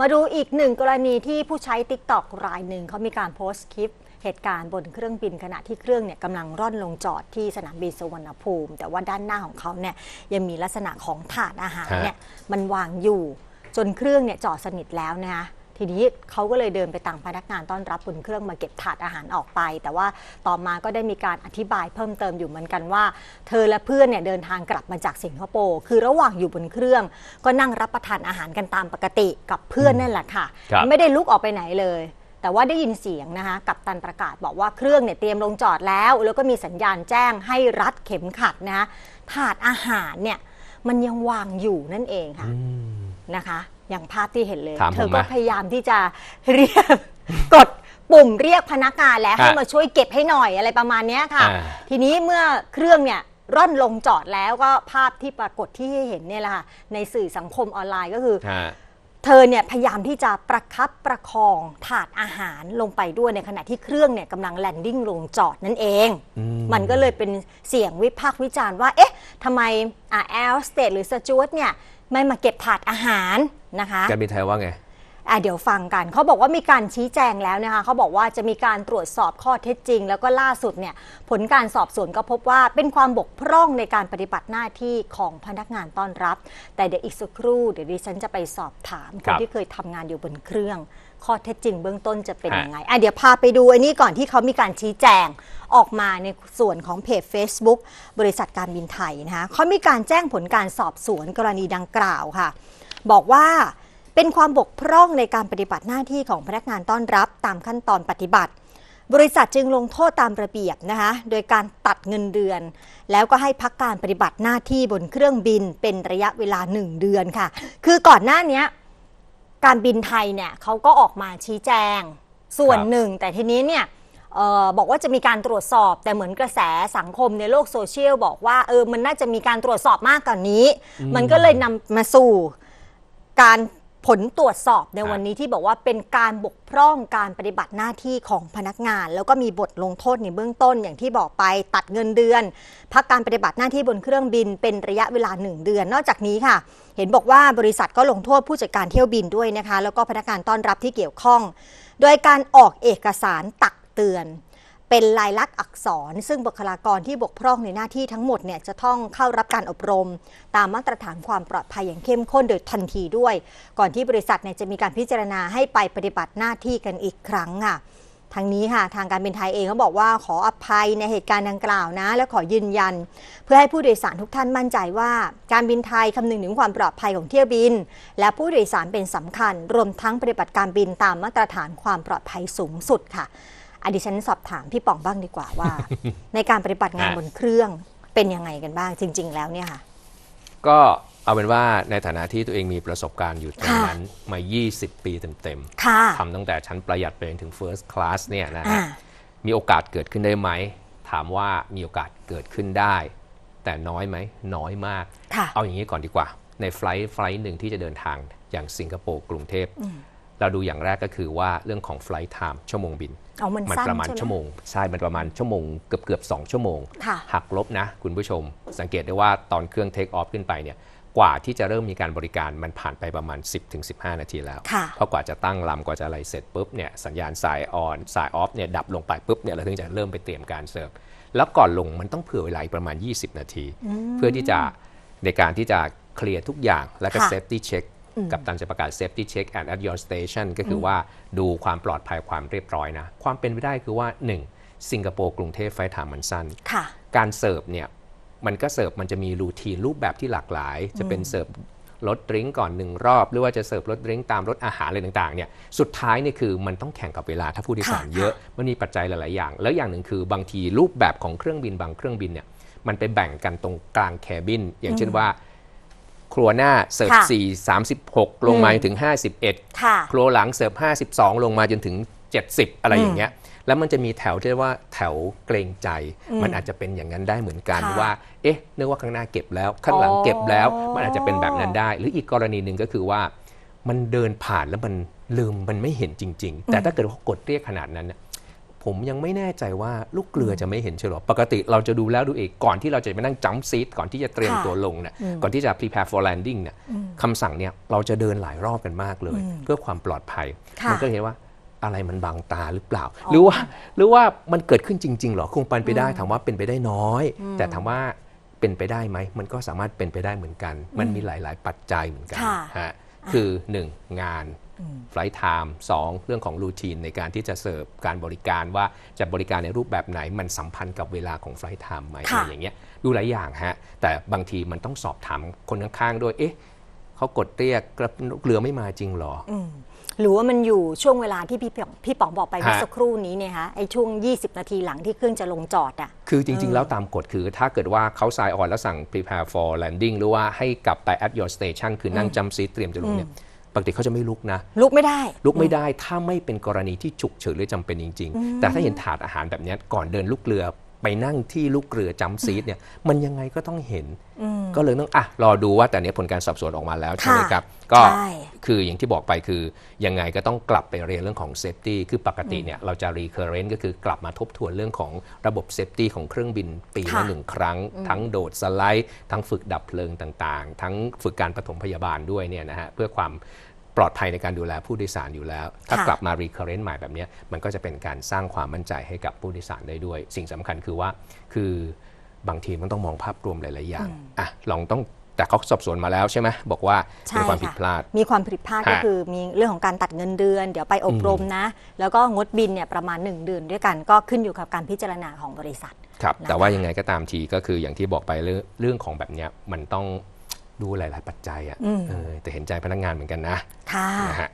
มาดูอีกหนึ่งกรณีที่ผู้ใช้ t ิ k t o k รายหนึ่งเขามีการโพสต์คลิปเหตุการณ์บนเครื่องบินขณะที่เครื่องเนี่ยกำลังร่อนลงจอดที่สนามบินสุวรรณภูมิ แต่ว่าด้านหน้าของเขาเนี่ยยังมีลักษณะของถาดอาหารเนี่ยมันวางอยู่ จนเครื่องเนี่ยจอดสนิทแล้วนะคะ ทีนี้เขาก็เลยเดินไปตามพนักงานต้อนรับบนเครื่องมาเก็บถาดอาหารออกไป แต่ว่าต่อมาก็ได้มีการอธิบายเพิ่มเติมอยู่เหมือนกันว่า เธอและเพื่อนเนี่ยเดินทางกลับมาจากสิงคโปร์คือระหว่างอยู่บนเครื่อง ก็นั่งรับประทานอาหารกันตามปกติกับเพื่อนนั่นแหละค่ะ ครับไม่ได้ลุกออกไปไหนเลย แต่ว่าได้ยินเสียงนะคะกับตันประกาศบอกว่าเครื่องเนี่ยเตรียมลงจอดแล้ว แล้วก็มีสัญญาณแจ้งให้รัดเข็มขัดนะคะถาดอาหารเนี่ยมันยังวางอยู่นั่นเองค่ะ อืม นะคะ อย่างภาพที่เห็นเลย ถามผมเธอก็ไหมพยายามที่จะเรียก กดปุ่มเรียกพนักงานแล้วให้ฮะมาช่วยเก็บให้หน่อยอะไรประมาณเนี้ยค่ะ อ่า ทีนี้เมื่อเครื่องเนี่ยร่อนลงจอดแล้วก็ภาพที่ปรากฏที่ให้เห็นเนี่ยแหละค่ะในสื่อสังคมออนไลน์ก็คือ ฮะ เธอเนี่ยพยายามที่จะประคับประคองถาดอาหารลงไปด้วยในขณะที่เครื่องเนี่ยกำลังแลนดิ้งลงจอดนั่นเอง อืมมันก็เลยเป็นเสียงวิพากษ์วิจารณ์ว่า เอ๊ะทำไมอ่าแอลสเตทหรือสจวตเนี่ยไม่มาเก็บถาดอาหาร นะคะ การบินไทยว่าไง อะเดี๋ยวฟังกันเขาบอกว่ามีการชี้แจงแล้วนะคะเขาบอกว่าจะมีการตรวจสอบข้อเท็จจริง แล้วก็ล่าสุดเนี่ยผลการสอบสวนก็พบว่าเป็นความบกพร่องในการปฏิบัติหน้าที่ของพนักงานต้อนรับ แต่เดี๋ยวอีกสักครู่เดี๋ยวดิฉันจะไปสอบถามคครันบ ที่เคยทำงานอยู่บนเครื่อง ข้อเท็จจริงเบื้องต้นจะเป็นฮะยังไงอะเดี๋ยวพาไปดูอันนี้ก่อนที่เขามีการชี้แจงออกมาในส่วนของเพจ Facebook บริษัทการบินไทยนะคะเขามีการแจ้งผลการสอบสวนกรณีดังกล่าวค่ะ บอกว่า เป็นความบกพร่องในการปฏิบัติหน้าที่ของพนักงานต้อนรับตามขั้นตอนปฏิบัติ บริษัทจึงลงโทษตามระเบียบนะคะโดยการตัดเงินเดือน แล้วก็ให้พักการปฏิบัติหน้าที่บนเครื่องบินเป็นระยะเวลา 1 เดือนค่ะ คือก่อนหน้าเนี้ยการบินไทยเนี่ยเขาก็ออกมาชี้แจงส่วนครับหนึ่ง แต่ทีนี้เนี่ยเออบอกว่าจะมีการตรวจสอบแต่เหมือนกระแสสังคมในโลกโซเชียลบอกว่าเออมันน่าจะมีการตรวจสอบมากกว่านนี้ มันก็เลยนำมาสู่การ ผลตรวจสอบในครับวันนี้ที่บอกว่าเป็นการบกพร่องการปฏิบัติหน้าที่ของพนักงาน แล้วก็มีบทลงโทษในเบื้องต้นอย่างที่บอกไปตัดเงินเดือน พักการปฏิบัติหน้าที่บนเครื่องบินเป็นระยะเวลา 1 เดือน นอกจากนี้ค่ะ เห็นบอกว่าบริษัทก็ลงโทษผู้จัดการเที่ยวบินด้วยนะคะ แล้วก็พนักงานต้อนรับที่เกี่ยวข้อง โดยการออกเอกสารตักเตือน เป็นลายลักษณ์อักษร ซึ่งบุคลากรที่บกพร่องในหน้าที่ทั้งหมดเนี่ยจะต้องเข้ารับการอบรม ตามมาตรฐานความปลอดภัยอย่างเข้มข้นโดยทันทีด้วย ก่อนที่บริษัทเนี่ยจะมีการพิจารณาให้ไปปฏิบัติหน้าที่กันอีกครั้งค่ะทางนี้ค่ะทางการบินไทยเองเขาบอกว่าขออภัยในเหตุการณ์ดังกล่าวนะ และขอยืนยัน เพื่อให้ผู้โดยสารทุกท่านมั่นใจว่า การบินไทยคำนึงถึงความปลอดภัยของเที่ยวบิน และผู้โดยสารเป็นสำคัญ รวมทั้งปฏิบัติการบินตามมาตรฐานความปลอดภัยสูงสุดค่ะ อะดิฉันสอบถามพี่ป๋องบ้างดีกว่าว่า ในการปฏิบัติงานฮะบนเครื่องเป็นยังไงกันบ้างจริง ๆ แล้วเนี่ยค่ะ ก็เอาเป็นว่าในฐานะที่ตัวเองมีประสบการณ์อยู่ตรงค่ะนั้นมา 20 ปีเต็มค่ะๆทำตั้งแต่ชั้นประหยัดไปจนถึง First Class เนี่ยนะอ่าฮะมีโอกาสเกิดขึ้นได้ไหม ถามว่ามีโอกาสเกิดขึ้นได้ แต่น้อยไหม น้อยมากค่ะเอาอย่างนี้ก่อนดีกว่า ในไฟล์ไฟล์หนึ่งที่จะเดินทางอย่างสิงคโปร์กรุงเทพ เราดูอย่างแรกก็คือว่าเรื่องของ Flight Time ชั่วโมงบิน เอามันมันสั้นประมาณใช่ไหมชั่วโมงใช่มันประมาณชั่วโมงเกือบเกือบสองชั่วโมง ค่ะ หักลบนะคุณผู้ชม สังเกตได้ว่าตอนเครื่องเทคออฟขึ้นไปเนี่ยกว่าที่จะเริ่มมีการบริการมันผ่านไปประมาณ 10-15 นาทีแล้ว ค่ะ เพราะกว่าจะตั้งลำกว่าจะอะไรเสร็จปุ๊บเนี่ยสัญญาณสายออนสายออฟเนี่ยดับลงไปปุ๊บเนี่ยเราถึงจะเริ่มไปเตรียมการเสิร์ฟแล้วก่อนลงมันต้องเผื่อเวลาอีกประมาณ 20 นาที เพื่อที่จะในการที่จะเคลียร์ทุกอย่างแล้วก็ค่ะ เซฟตี้เช็ค กับตันจะประกาศ safety check and at your station ก็คือว่าดูความปลอดภัยความเรียบร้อยนะ ความเป็นไปได้คือว่า 1. สิงคโปร์กรุงเทพไฟล์ไทม์มันสั้นค่ะการเสิร์ฟเนี่ยมันก็เสิร์ฟมันจะมีรูทีนรูปแบบที่หลากหลาย จะเป็นเสิร์ฟรถดริงก์ก่อนหนึ่งรอบ หรือว่าจะเสิร์ฟรถดริงก์ตามรถอาหารอะไรต่างๆเนี่ยสุดท้ายเนี่ยคือมันต้องแข่งกับเวลาถ้าผู้โดยสารค่ะเยอะมันมีปัจจัยหลายๆอย่าง แล้วอย่างหนึ่งคือบางทีรูปแบบของเครื่องบินบางเครื่องบินเนี่ยมันไปแบ่งกันตรงกลางแคบิน อย่างเช่นว่า ครัวหน้าเสิร์ฟค่ะ4 36 ลงมาถึง 51 ค่ะ ครัวหลังเสิร์ฟ52 ลงมาจนถึง 70 อะไรอย่างเงี้ย แล้วมันจะมีแถวที่เรียกว่าแถวเกรงใจมันอาจจะเป็นอย่างนั้นได้เหมือนกันค่ะว่า เอ๊ะนึกว่าข้างหน้าเก็บแล้ว ข้างหลังเก็บแล้ว อ๋อ มันอาจจะเป็นแบบนั้นได้ หรืออีกกรณีหนึ่งก็คือว่า มันเดินผ่านแล้วมันลืมมันไม่เห็นจริง ๆ แต่ถ้าเกิดว่ากดเรียกขนาดนั้นน่ะ ผมยังไม่แน่ใจว่าลูกเรือจะไม่เห็นเชียวหรอปกติเราจะดูแล้วดูอีกก่อนที่เราจะไปนั่งจัมซีทก่อนที่จะเตรียมค่ะตัวลงเนี่ยก่อนที่จะ prepare for landing เนี่ยคำสั่งเนี่ยเราจะเดินหลายรอบกันมากเลย เพื่อความปลอดภัยค่ะมัก็เห็นว่าอะไรมันบังตาหรือเปล่า หรือว่าหรือว่ามันเกิดขึ้นจริงๆเหรอคงเป็นไปได้ถามว่าเป็นไปได้น้อย แต่ถามว่าเป็นไปได้ไหมมันก็สามารถเป็นไปได้เหมือนกัน มันมีหลาย ๆ ปัจจัยเหมือนกันค่ะฮะคือ 1. งาน ไฟล์ไทม์สองเรื่องของรูทีนในการที่จะเสิร์ฟการบริการว่าจะบริการในรูปแบบไหนมันสัมพันธ์กับเวลาของไฟล์ไทม์ไหมค่ะอะไรอย่างเงี้ยดูหลายอย่างฮะ แต่บางทีมันต้องสอบถามคนข้างๆด้วยเอ๊ะเขากดเรียกกระเรือไม่มาจริงเหรออืมหรือว่ามันอยู่ช่วงเวลาที่พี่ป๋องพี่ป๋องบอกไปเมื่อฮะสักครู่นี้เนี่ยฮะไอ้ช่วง 20 นาทีหลังที่เครื่องจะลงจอดอะคือจริง ๆ แล้วตามกฎคือถ้าเกิดว่าเขา sign on แล้วสั่ง prepare for landing หรือว่าให้กลับไป at your station คือนั่งจำซีทเตรียมจะลงเนี่ย ปกติเขาจะไม่ลุกนะ ลุกไม่ได้ ลุกไม่ได้ถ้าไม่เป็นกรณีที่ฉุกเฉินหรือจำเป็นจริง ๆ แต่ถ้าเห็นถาดอาหารแบบเนี้ยก่อนเดินลูกเรือ ไปนั่งที่ลูกเรือจำซีทเนี่ยมันยังไงก็ต้องเห็น ก็เลยต้องอะรอดูว่าแต่เนี้ยผลการสอบสวนออกมาแล้วใช่ไหมครับ ก็ใช่คืออย่างที่บอกไปคือยังไงก็ต้องกลับไปเรียนเรื่องของเซฟตี้คือปกติเนี่ยเราจะ recurrent ก็คือกลับมาทบทวนเรื่องของระบบเซฟตี้ของเครื่องบินปีละค่ะหนึ่งครั้ง ทั้งโดดสไลด์ ทั้งฝึกดับเพลิงต่างๆ ทั้งฝึกการปฐมพยาบาลด้วยเนี่ยนะฮะเพื่อความ ปลอดภัยในการดูแลผู้โดยสารอยู่แล้ว ถ้าค่ะกลับมา recurrent ใหม่แบบเนี้ยมันก็จะเป็นการสร้างความมั่นใจให้กับผู้โดยสารได้ด้วย สิ่งสำคัญคือว่าคือบางทีมันต้องมองภาพรวมหลาย ๆ อย่างอะลองต้องแต่เขาสอบสวนมาแล้วใช่ไหมบอกว่าใช่มีความค่ะผิดพลาด มีความผิดพลาดฮะก็คือมีเรื่องของการตัดเงินเดือน เดี๋ยวไปอบรมนะ แล้วก็งดบินเนี่ยประมาณ 1 เดือนด้วยกันก็ขึ้นอยู่กับการพิจารณาของบริษัท ครับนะคะแต่ว่ายังไงก็ตามทีก็คืออย่างที่บอกไปเรื่องเรื่องของแบบเนี้ยมันต้อง ดูหลาย ๆ ปัจจัยอะ่ะเออแต่เห็นใจพนักงานเหมือนกันนะค่ะนะฮะ